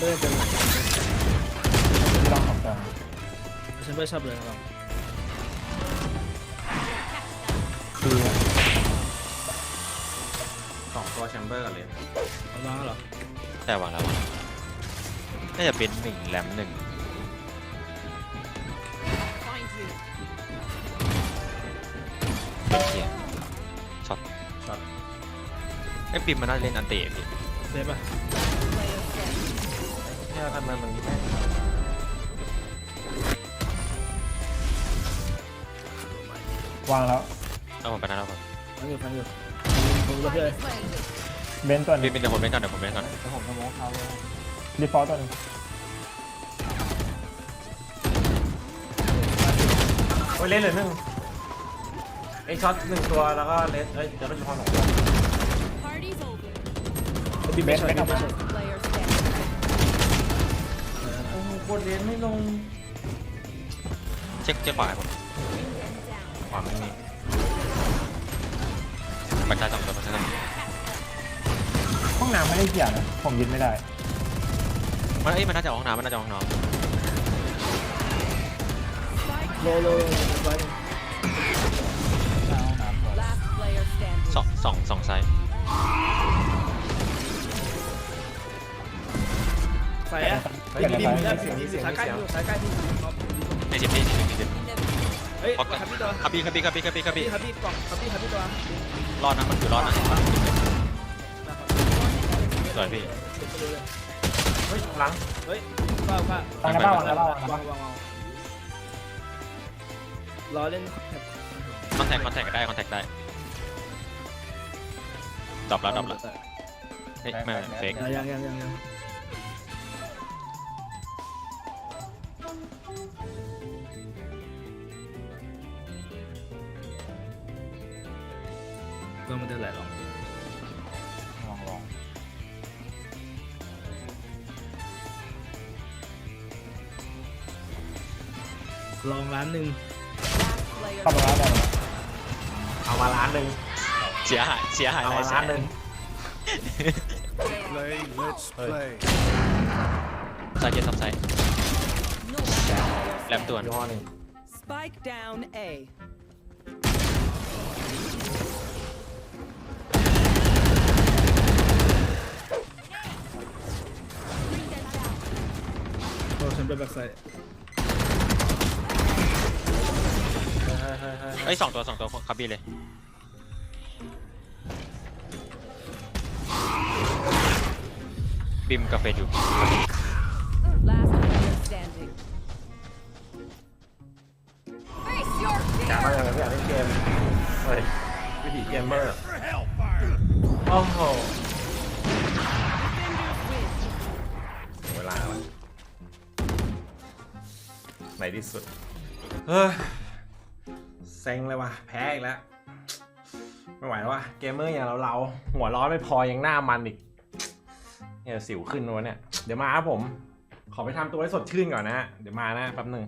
เบอร์เป็นหลักลองของกลางแชมเบอร์ชอบเลยครับคือสองตัวแชมเบอร์กันเลยเอามาเหรอแต่วางแล้ววางแล้วน่าจะเป็นหนึ่งแรมหนึ่งเสียช็อตช็อตไอ้ปิมมันน่าจะเล่นอันเตะพี่เซฟป่ะ เนี่ยทำไมมันแม่วางแล้วเอาผมไปนั่นแล้วผมฟังอยู่ฟังอยู่ผมรู้เพื่อนเบนตัวหนึปิมงเป็นเดี๋ยวผมเล่นก่อนเดี๋ยวผมเล่นก่อนแล้วผมสโมองเขาเลยรีฟอร์ตัวหนึงโอ้ยเล่นเลือหนึ่งไอ้ช็อตหนึ่งตัวแล้วก็เลสเอ้ยเดี๋ยวเป็นพอสองตัว Party's over. บีเบสไม่ทำมา กดเลนไม่ลงเช็คเช็คขวาให้ผมขวาไม่มีบัตรชาสองตัวบัตรชาสองตัวห้องน้ำไม่ได้เกี่ยวนะ ผมยึดไม่ได้ มันเอ้ยมันน่าจะออกห้องน้ำมันน่าจะออกห้องน้โลโลไว้ Last player ำ standing. สองสองสองไซส์ใส่อะ เฮ้ยมีดิมมีเสียงมีเสียงสายมีใกล้เสียงอยู่สายใกล้ที่ในสิบพี่สิบพี่สิบเฮ้ยพอครับพี่ตัวคับพี่คับพี่คับพี่คับพี่คับพี่พี่ครับพี่กล่องครับพี่ครับพี่ตัวรอดนะมันคือรอดนะสวยพี่เฮ้ยหลังเฮ้ยป้าป้าวางแล้วบ้างวางแล้วบ้างวางแล้ววาบ้างงวางวางรอเล่นคอนแทคคอนแทคได้คอนแทคได้ดรอปแล้วดรอปแล้วเฮ้ยไม่เฟกยังยังยังยัง ก็ไม่ได้ไหลหรอกลองลองลองร้านหนึ่ง Last player เข้าไปแล้วได้ไหมเอามาล้านหนึ่งเสียหายเสียหายเอาหลามายแสล้านนหนึ่ง Play, let's play. ไซส์เจ็ดซับไซส์ No player แรมตัวยี่ห้อหนึ่ง Spike down A. โอ้ฉันเป็นแบบใส่เอ้ยสองตัวสองตัวคับบี้เลยบิมกับเฟดอยู่ your อยาก fear. มาอย่างไม่อยากเล่นเกมเฮ้ยวิถีเกมเมอร์โอ้โหเวลาแล้วในที่สุดเฮ้ยเซ็งเลยว่ะแพ้อีกแล้วไม่ไหวแล้วว่ะเกมเมอร์อย่างเราเราหัวร้อนไม่พอยังหน้ามันอีกเนี่ยสิวขึ้นวะเนี่ยเดี๋ยวมาครับผม ขอไปทำตัวให้สดชื่นก่อนนะ เดี๋ยวมานะแป๊บหนึ่ง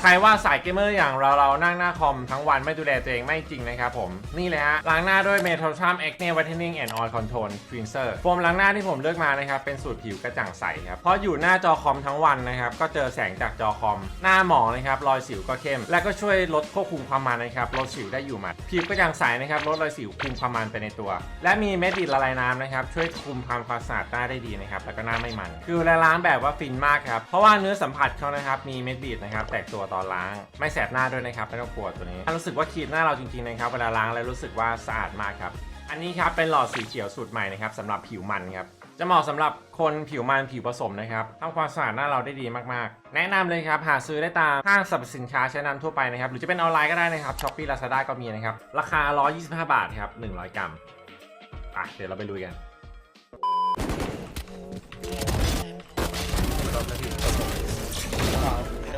ใครว่าสายเกมเมอร์อย่างเราเรานั่งหน้าคอมทั้งวันไม่ดูแลตัวเองไม่จริงนะครับผม นี่เลยฮะล้างหน้าด้วย m e t a l c h a m Acne Whitening and Oil Control Cleanser โฟมล้างหน้าที่ผมเลือกมานะครับเป็นสูตรผิวกระจ่างใสครับเพราะอยู่หน้าจอคอมทั้งวันนะครับก็เจอแสงจากจอคอม หน้าหมองนะครับรอยสิวก็เข้ม และก็ช่วยลดควบคุมความมันนะครับลดสิวได้อยู่หมัดผิวกระจ่างใสนะครับลดรอยสิวคุมความมันไปในตัว และมีเม็ดดิดละลายน้ำนะครับช่วยคุมความความสะอาดหน้าได้ดีนะครับแล้วก็หน้าไม่มัน คือเวลาล้างแบบว่าฟินมากครับเพราะว่าเนื้อสัมผัสเขานะครับมีเม็ดบีดนะครับแตกตัวตอนล้าง ไม่แสบหน้าด้วยนะครับไม่ต้องกลัวตัวนี้รู้สึกว่าครีมหน้าเราจริงๆนะครับเวลาล้างแล้วรู้สึกว่าสะอาดมากครับอันนี้ครับเป็นหลอดสีเขียวสูตรใหม่นะครับสำหรับผิวมันครับจะเหมาะสำหรับคนผิวมันผิวผสมนะครับทำความสะอาดหน้าเราได้ดีมากๆ แนะนำเลยครับ หาซื้อได้ตามห้างสรรพสินค้าชั้นนำทั่วไปนะครับ หรือจะเป็นออนไลน์ก็ได้นะครับช้อปปี้ลาซาด้าก็มีนะครับ ราคา 125 บาทครับ 100 กรัมอะเดี๋ยวเราไปลุยกัน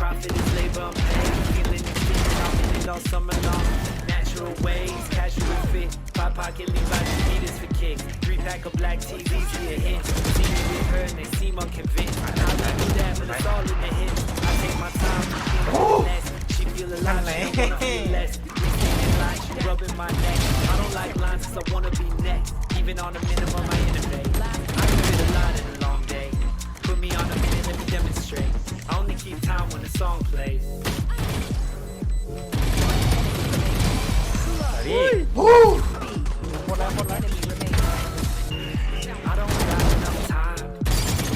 Profit is labor, I'm. Feeling extended, I'm in it all summer long. Natural ways, casual fit. Five pocket Levi's Adidas for kicks. Three pack of black TVs, see a hit. See me with her and they seem unconvinced. I would do that, but it's all in the hit. I take my time, feeling finesse. She feel alive, she don't wanna feel less. Lines, she rubbing my neck. I don't like lines 'cause I wanna be next. Even on a minimum, I innovate. I can fit a lot in a long day. Put me on a I only keep time when the song plays. ดิ I don't got enough time.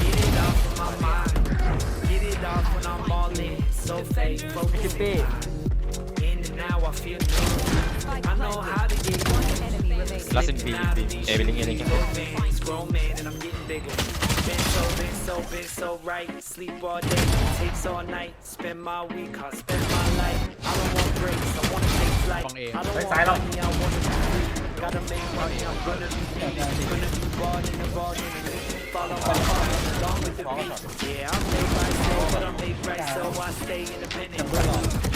Get it off of my mind. Get it off when I'm all in. So fake, focus In and now I feel. I know how to get Enemy remaining. Last in B, B. Billing, billing. Grown grown man and I'm getting bigger. Been so, been so, been so right. Sleep all day, takes all night. Spend my week, I spend my life. I don't want breaks, I wanna take flight. I don't want money, I wanna be free. Gotta make money, I'm gonna be free. Gonna be ballin' and ballin' and follow my heart along with the beat. Yeah, I'm made right so, but I'm made right so I stay independent.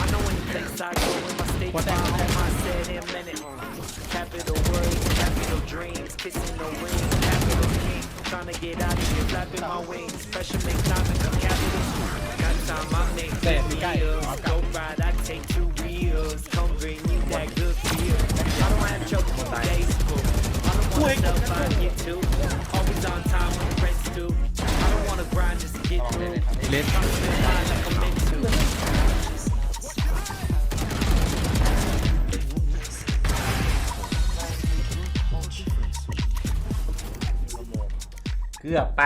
I know any place I go in my state, my home, I said in a minute. Capital words, capital dreams, kissing the ring, capital king. Trying to get out of here, flapping my wings. Pressure make time and come capital. Got time, I make good deals. Go ride, I take two wheels. Come bring you that good feel. I don't have trouble with full. I don't wanna sell five, get two. Always on time when the rent's due. I don't wanna grind just to get through. Spend mine like I'm meant to. เกือบไป